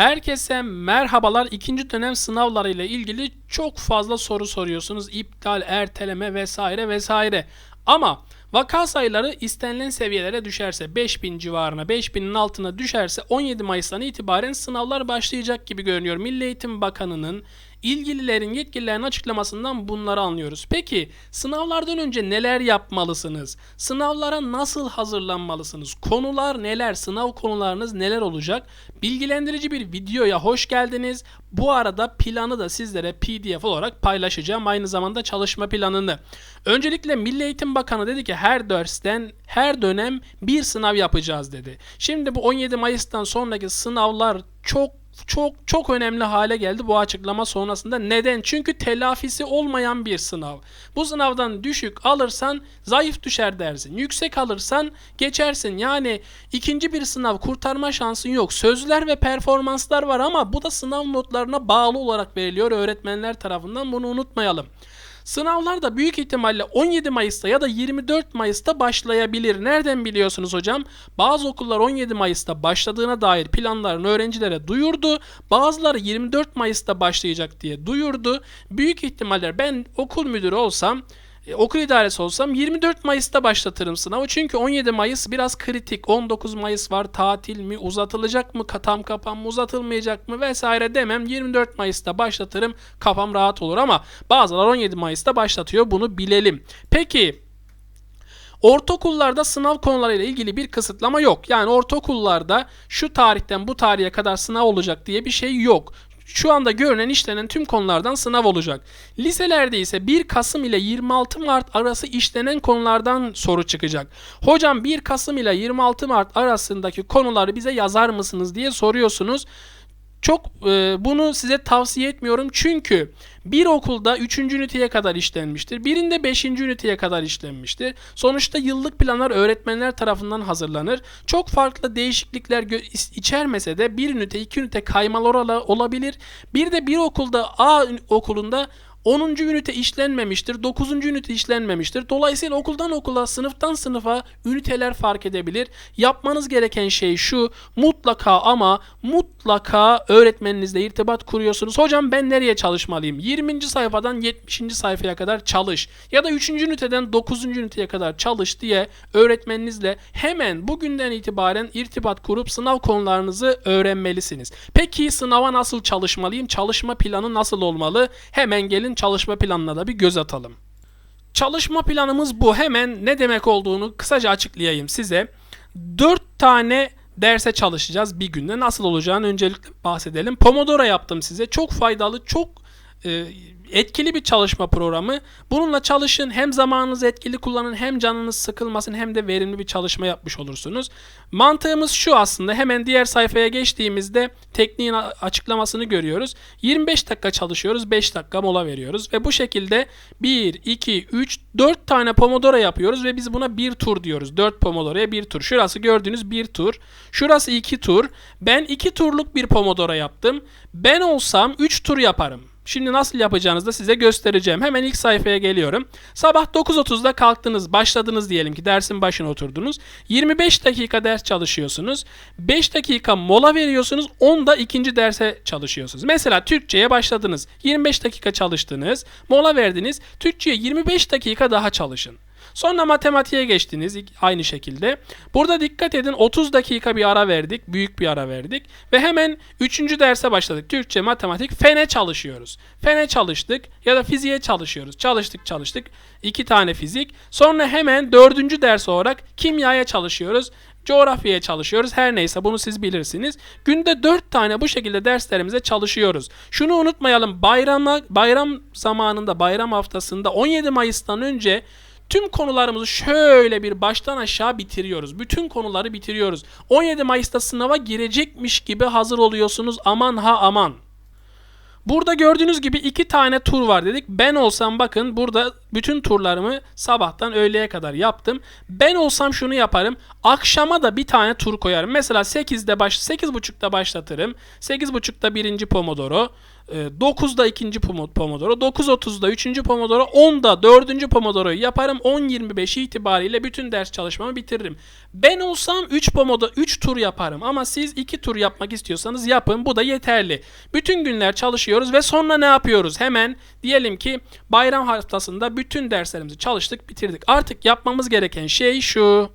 Herkese merhabalar. İkinci dönem sınavlarıyla ilgili çok fazla soru soruyorsunuz. İptal, erteleme vesaire vesaire. Ama vaka sayıları istenilen seviyelere düşerse 5000 civarına 5000'in altına düşerse 17 Mayıs'tan itibaren sınavlar başlayacak gibi görünüyor. Milli Eğitim Bakanı'nın ilgililerin yetkililerin açıklamasından bunları anlıyoruz. Peki sınavlardan önce neler yapmalısınız? Sınavlara nasıl hazırlanmalısınız? Konular neler? Sınav konularınız neler olacak? Bilgilendirici bir videoya hoş geldiniz. Bu arada planı da sizlere PDF olarak paylaşacağım. Aynı zamanda çalışma planını. Öncelikle Milli Eğitim Bakanı dedi ki her dersten her dönem bir sınav yapacağız dedi. Şimdi bu 17 Mayıs'tan sonraki sınavlar çok çok çok önemli hale geldi bu açıklama sonrasında. Neden? Çünkü telafisi olmayan bir sınav. Bu sınavdan düşük alırsan zayıf düşer dersin. Yüksek alırsan geçersin. Yani ikinci bir sınav kurtarma şansın yok. Sözler ve performanslar var ama bu da sınav notlarına bağlı olarak veriliyor öğretmenler tarafından. Bunu unutmayalım. Sınavlar da büyük ihtimalle 17 Mayıs'ta ya da 24 Mayıs'ta başlayabilir. Nereden biliyorsunuz hocam? Bazı okullar 17 Mayıs'ta başladığına dair planlarını öğrencilere duyurdu. Bazıları 24 Mayıs'ta başlayacak diye duyurdu. Büyük ihtimalle ben okul müdürü olsam okul idaresi olsam 24 Mayıs'ta başlatırım sınavı. Çünkü 17 Mayıs biraz kritik. 19 Mayıs var tatil mi uzatılacak mı tam kapan mı uzatılmayacak mı vesaire demem. 24 Mayıs'ta başlatırım kafam rahat olur ama bazılar 17 Mayıs'ta başlatıyor bunu bilelim. Peki Ortaokullarda sınav konularıyla ilgili bir kısıtlama yok. Yani ortaokullarda şu tarihten bu tarihe kadar sınav olacak diye bir şey yok. Şu anda görünen işlenen tüm konulardan sınav olacak. Liselerde ise 1 Kasım ile 26 Mart arası işlenen konulardan soru çıkacak. Hocam 1 Kasım ile 26 Mart arasındaki konuları bize yazar mısınız diye soruyorsunuz. Çok e, bunu size tavsiye etmiyorum çünkü bir okulda 3. üniteye kadar işlenmiştir. Birinde 5. üniteye kadar işlenmiştir. Sonuçta yıllık planlar öğretmenler tarafından hazırlanır. Çok farklı değişiklikler içermese de bir ünite 2 ünite kaymalar olabilir. Bir de bir okulda A okulunda 10. ünite işlenmemiştir. 9. ünite işlenmemiştir. Dolayısıyla okuldan okula, sınıftan sınıfa üniteler fark edebilir. Yapmanız gereken şey şu. Mutlaka ama mutlaka öğretmeninizle irtibat kuruyorsunuz. Hocam ben nereye çalışmalıyım? 20. sayfadan 70. sayfaya kadar çalış. Ya da 3. üniteden 9. üniteye kadar çalış diye öğretmeninizle hemen bugünden itibaren irtibat kurup sınav konularınızı öğrenmelisiniz. Peki sınava nasıl çalışmalıyım? Çalışma planı nasıl olmalı? Hemen gelin gelin çalışma planına da bir göz atalım. Çalışma planımız bu. Hemen ne demek olduğunu kısaca açıklayayım size. 4 tane derse çalışacağız bir günde. Nasıl olacağını öncelikle bahsedelim. Pomodoro yaptım size. Çok faydalı, çok e, etkili bir çalışma programı. Bununla çalışın hem zamanınızı etkili kullanın hem canınız sıkılmasın hem de verimli bir çalışma yapmış olursunuz. Mantığımız şu aslında hemen diğer sayfaya geçtiğimizde tekniğin açıklamasını görüyoruz. 25 dakika çalışıyoruz 5 dakika mola veriyoruz ve bu şekilde 1, 2, 3, 4 tane pomodoro yapıyoruz ve biz buna bir tur diyoruz. 4 pomodoroya bir tur. Şurası gördüğünüz bir tur. Şurası 2 tur. Ben 2 turluk bir pomodoro yaptım. Ben olsam 3 tur yaparım. Şimdi nasıl yapacağınızı da size göstereceğim. Hemen ilk sayfaya geliyorum. Sabah 9.30'da kalktınız, başladınız diyelim ki dersin başına oturdunuz. 25 dakika ders çalışıyorsunuz. 5 dakika mola veriyorsunuz. 10'da ikinci derse çalışıyorsunuz. Mesela Türkçe'ye başladınız. 25 dakika çalıştınız. Mola verdiniz. Türkçe'ye 25 dakika daha çalışın. Sonra matematiğe geçtiniz aynı şekilde. Burada dikkat edin 30 dakika bir ara verdik. Büyük bir ara verdik. Ve hemen 3. derse başladık. Türkçe, matematik, fene çalışıyoruz. Fene çalıştık ya da fiziğe çalışıyoruz. Çalıştık çalıştık. 2 tane fizik. Sonra hemen 4. ders olarak kimyaya çalışıyoruz coğrafyaya çalışıyoruz. Her neyse bunu siz bilirsiniz. Günde 4 tane bu şekilde derslerimize çalışıyoruz. Şunu unutmayalım. Bayrama, bayram zamanında, bayram haftasında 17 Mayıs'tan önce Tüm konularımızı şöyle bir baştan aşağı bitiriyoruz. Bütün konuları bitiriyoruz. 17 Mayıs'ta sınava girecekmiş gibi hazır oluyorsunuz. Aman ha aman. Burada gördüğünüz gibi iki tane tur var dedik. Ben olsam bakın burada bütün turlarımı sabahtan öğleye kadar yaptım. Ben olsam şunu yaparım. Akşama da bir tane tur koyarım. Mesela 8'de baş 8.30'da başlatırım. 8.30'da birinci Pomodoro. e, 9'da ikinci Pomo- Pomodoro, 9.30'da üçüncü Pomodoro, 10'da dördüncü Pomodoro'yu yaparım. 10.25 itibariyle bütün ders çalışmamı bitiririm. Ben olsam 3 Pomodoro 3 tur yaparım ama siz 2 tur yapmak istiyorsanız yapın. Bu da yeterli. Bütün günler çalışıyoruz ve sonra ne yapıyoruz? Hemen diyelim ki bayram haftasında bütün derslerimizi çalıştık, bitirdik. Artık yapmamız gereken şey şu.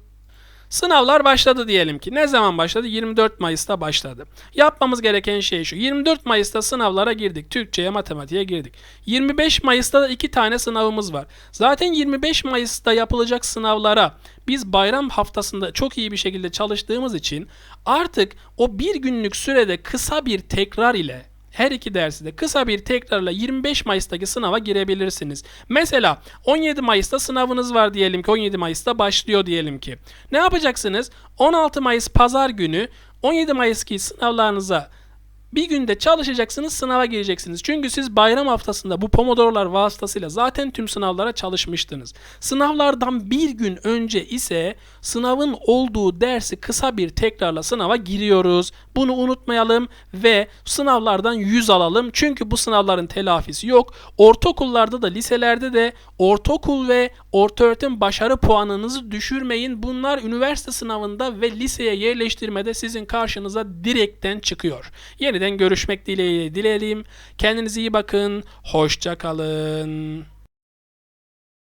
Sınavlar başladı diyelim ki. Ne zaman başladı? 24 Mayıs'ta başladı. Yapmamız gereken şey şu. 24 Mayıs'ta sınavlara girdik. Türkçe'ye, matematiğe girdik. 25 Mayıs'ta da iki tane sınavımız var. Zaten 25 Mayıs'ta yapılacak sınavlara biz bayram haftasında çok iyi bir şekilde çalıştığımız için artık o bir günlük sürede kısa bir tekrar ile her iki dersi de kısa bir tekrarla 25 Mayıs'taki sınava girebilirsiniz. Mesela 17 Mayıs'ta sınavınız var diyelim ki 17 Mayıs'ta başlıyor diyelim ki. Ne yapacaksınız? 16 Mayıs pazar günü 17 Mayıs'ki sınavlarınıza bir günde çalışacaksınız, sınava gireceksiniz. Çünkü siz bayram haftasında bu pomodorolar vasıtasıyla zaten tüm sınavlara çalışmıştınız. Sınavlardan bir gün önce ise sınavın olduğu dersi kısa bir tekrarla sınava giriyoruz. Bunu unutmayalım ve sınavlardan 100 alalım. Çünkü bu sınavların telafisi yok. Ortaokullarda da liselerde de ortaokul ve ortaöğretim başarı puanınızı düşürmeyin. Bunlar üniversite sınavında ve liseye yerleştirmede sizin karşınıza direkten çıkıyor. Yeniden görüşmek dileğiyle dileyelim. Kendinize iyi bakın. Hoşça kalın.